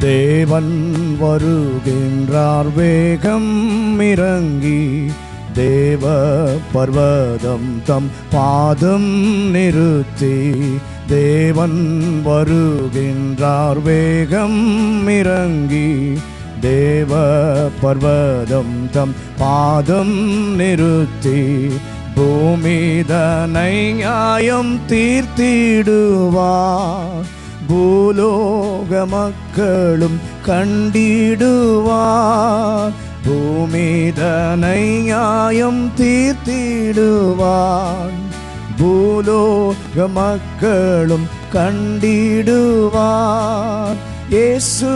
தேவன் வருகின்றார் வேகம் இறங்கி. தேவ பர்வதம் தம் பாதம் நிறுத்தி. தேவன் வருகின்றார் வேகம் இறங்கி. தேவ பர்வதம் தம் பாதம் நிறுத்தி. பூமிதனை நியாயம் தீர்த்திடுவார். பூலோக மக்களும் கண்டிடுவார். பூமிதனை நியாயம் தீர்த்திடுவார். பூலோக மக்களும் கண்டிடுவார். இயேசு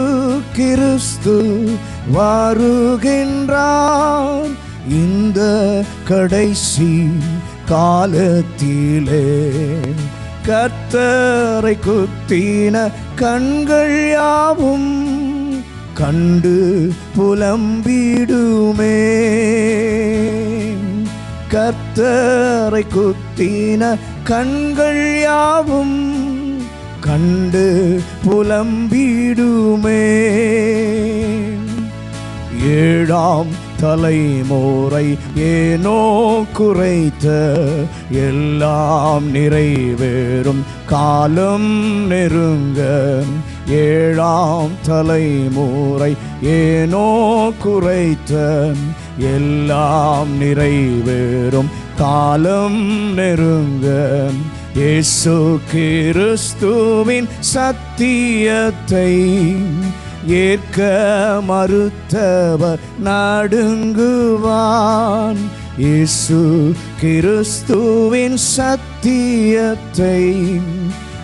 கிறிஸ்து வருகின்றார். இந்த கடைசி காலத்திலே கத்தரை குத்தின கண்கள் யாவும் கண்டு புலம்பிடுமே. கத்தரை குத்தின கண்கள் யாவும் கண்டு புலம்பிடுமே. ஏழாம் தலைமுறை ஏனோ குறைத்த எல்லாம் நிறைவேறும். காலம் நெருங்க ஏழாம் தலைமுறை ஏனோ குறைத்த எல்லாம் நிறைவேறும். காலம் நெருங்க இயேசு கிறிஸ்துவின் சத்தியத்தை ஏற்க மறுத்தவர் நடுங்குவான். இயேசு கிறிஸ்துவின் சத்தியத்தை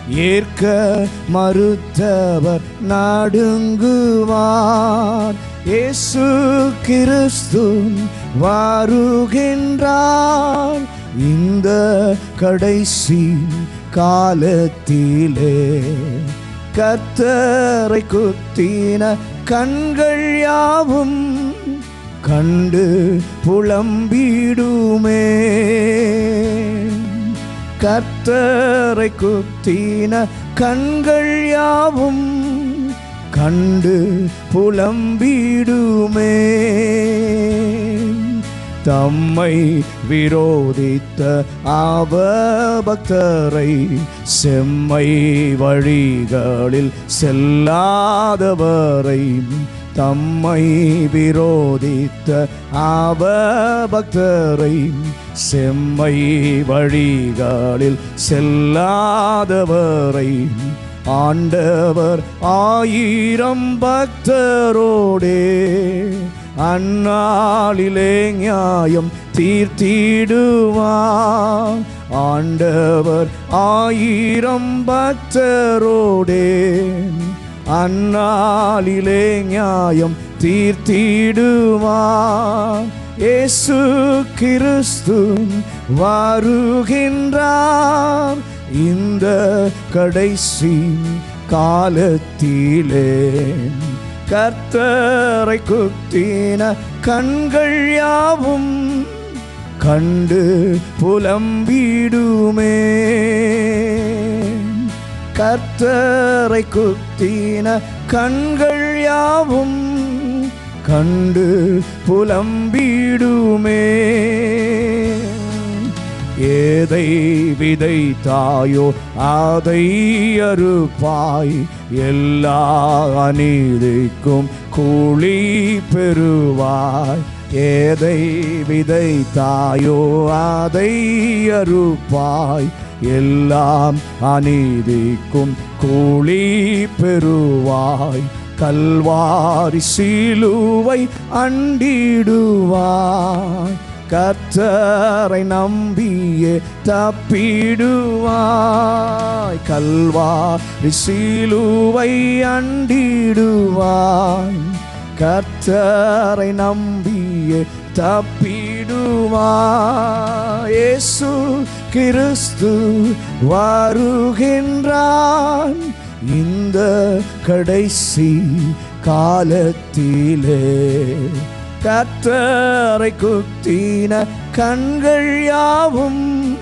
ஏற்க மறுத்தவர் நாடுங்குவார் இயேசு கிறிஸ்து வருகின்றார். இந்த கடைசி காலத்திலே கத்தரை குத்தின கண்கள் யாவும் கண்டு புலம்பிடுமே. கத்தரை குத்தின கண்கள் யாவும் கண்டு புலம்பிடுமே. தம்மை விரோதித்த அவபக்தரை செம்மை வழிகளில் செல்லாதவரை தம்மை விரோதித்த அவபக்தரை செம்மை வழிகளில் செல்லாதவரை ஆண்டவர் ஆயிரம் பக்தரோடே அந்நாளிலே நியாயம் தீர்த்திடுவார் ஆண்டவர் ஆயிரம் பக்தரோடே அந்நாளிலே நியாயம் தீர்த்திடுவார் இயேசு கிறிஸ்து வருகின்றார் இந்த கடைசி காலத்திலே. கர்த்தரை குத்தின கண்கள் யாவும் கண்டு புலம்பிடுமே. கர்த்தரை குத்தின கண்கள் யாவும் கண்டு புலம்பிடுமே. ஏதை விதைத்தாயோ அதை அறுப்பாய். எல்லா அநீதிக்கும் கூலி பெறுவாய். ஏதை விதைத்தாயோ அதை அறுப்பாய். எல்லாம் அநீதிக்கும் கூலி பெறுவாய். கல்வாரி சிலுவை அண்டிடுவாய். கற்றரை நம்பியே தப்பிடுவாய். கல்வாரி சிலுவை அண்டிடுவாய். கற்றரை நம்பியே தப்பிடுவாயேசு கிறிஸ்து வருகின்றான் இந்த கடைசி காலத்திலே கத்தரை குத்தின கண்கள் யாவும்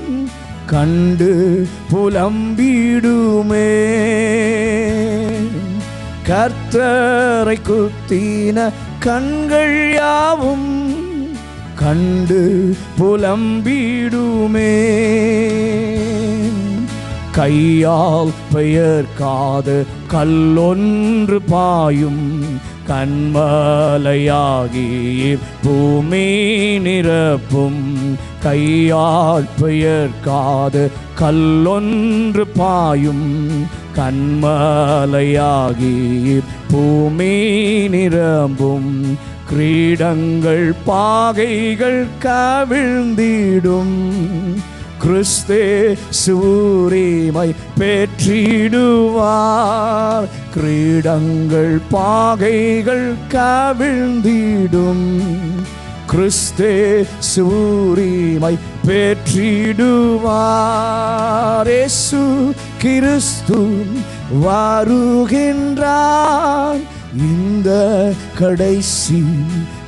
கண்டு புலம்பிடுமே. கர்த்தரை குத்தின கண்கள் யாவும் கண்டு புலம்பிடுமே. கையால் பெயர்க்காத கல்லொன்று பாயும் கண்மலையாகி பூமி நிரப்பும் கையால் பெயர்க்காது கல்லொன்று பாயும் கண்மலையாகி பூமி நிரம்பும் கிரீடங்கள் பாகைகள் கவிழ்ந்திடும். கிறிஸ்தே சூரிமை பெற்றிடுவார். கிரீடங்கள் பாகைகள் கவிழ்ந்திடும். கிறிஸ்தே சூரிமை பெற்றிடுவாரேசு கிறிஸ்து வருகின்றார். இந்த கடைசி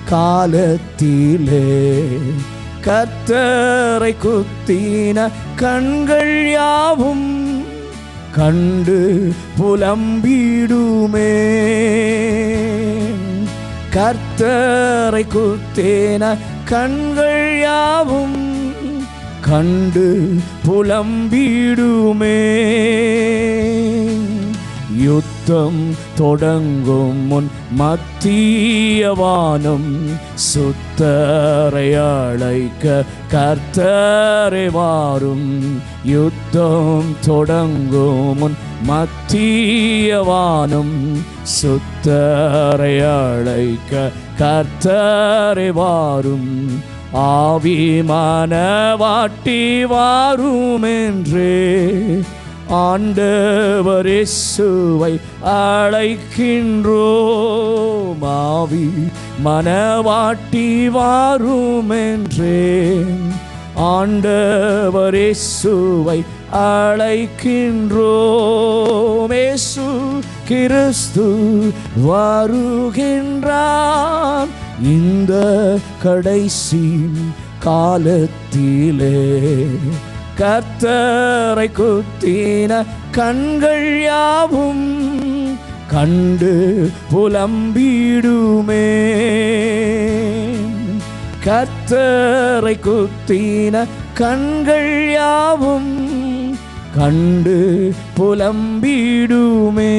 காலத்திலே கத்தரை குத்தின கண்கள் யாவும் கண்டு புலம்பிடுமே. கர்த்தரை குத்தேன கண்கள் யாவும் கண்டு புலம்பிடுமே. யுத்த யுத்தம் தொடங்கும் முன் மத்தியவானம் சுத்தரை அழைக்க கர்த்தரை வாரும். யுத்தம் தொடங்கும் முன் மத்தியவானம் சுத்தரை அழைக்க கர்த்தரை வாரும். ஆவி மனவாட்டி வாரும் என்றே ஆண்டவர் இயேசுவை அழைக்கின்றோம் ஆவி மனவாட்டி வாரும் என்றேன் ஆண்டவர் இயேசுவை அழைக்கின்றோம் இயேசு கிறிஸ்து வருகின்றான் இந்த கடைசி காலத்திலே. கத்தரை குத்தின கண்கள் யாவும் கண்டு புலம்பிடுமே. கத்தரை குத்தின கண்கள் யாவும் கண்டு புலம்பிடுமே.